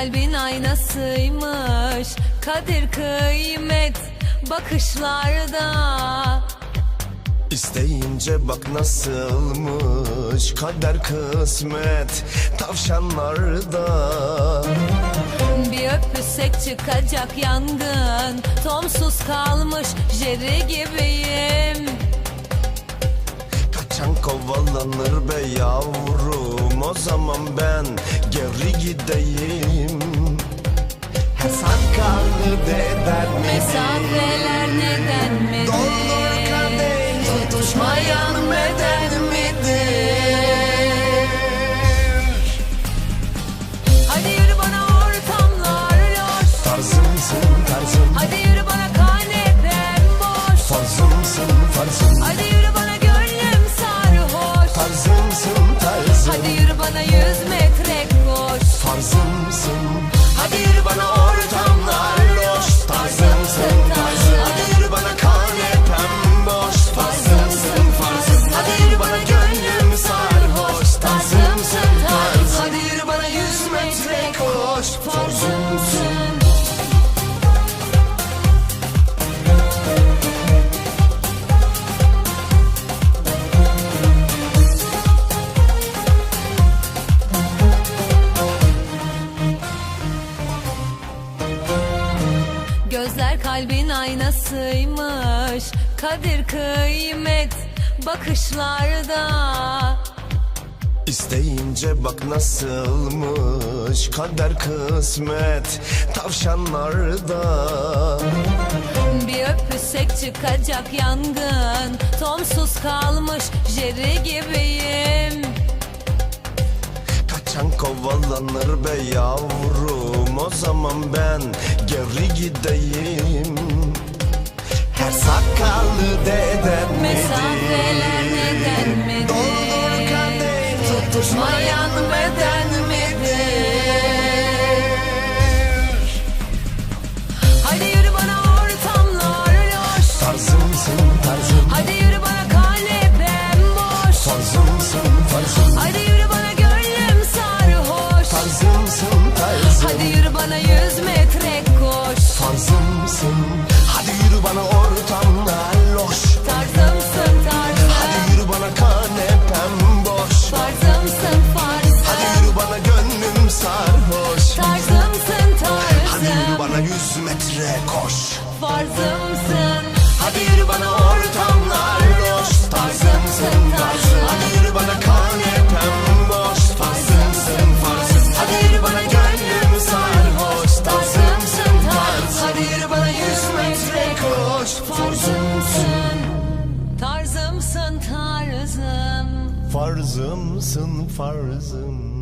kalbin aynasıymış. Kadir kıymet bakışlarda. İsteyince bak nasılmış. Kader kısmet tavşanlarda. Bir öpüsek çıkacak yangın. Tomsuz kalmış jeri gibiyim. Kaçan kovalanır be yavrum o zaman ben geri gideyim Her sakallı deden Mesafeler neden midir? Doldur kadeh tutuşmayan koş Farzımsın. Gözler kalbin aynasıymış. Kadir kıymet bakışlarda İsteyince bak nasılmış kader kısmet tavşanlarda. Bir öpüsek çıkacak yangın Tomsuz kalmış jeri gibiyim. Kaçan kovalanır be yavrum o zaman ben geri gideyim tutuşmayan beden koş Farzımsın. Hadi yürü bana ortamlar loş Tarzımsın tarzım Hadi yürü bana kanepem boş Farzımsın farzım. Hadi yürü bana gönlüm sarhoş Tarzımsın tarzım Hadi yürü bana yüz metre koş Farzımsın. Tarzımsın tarzım. Farzımsın farzım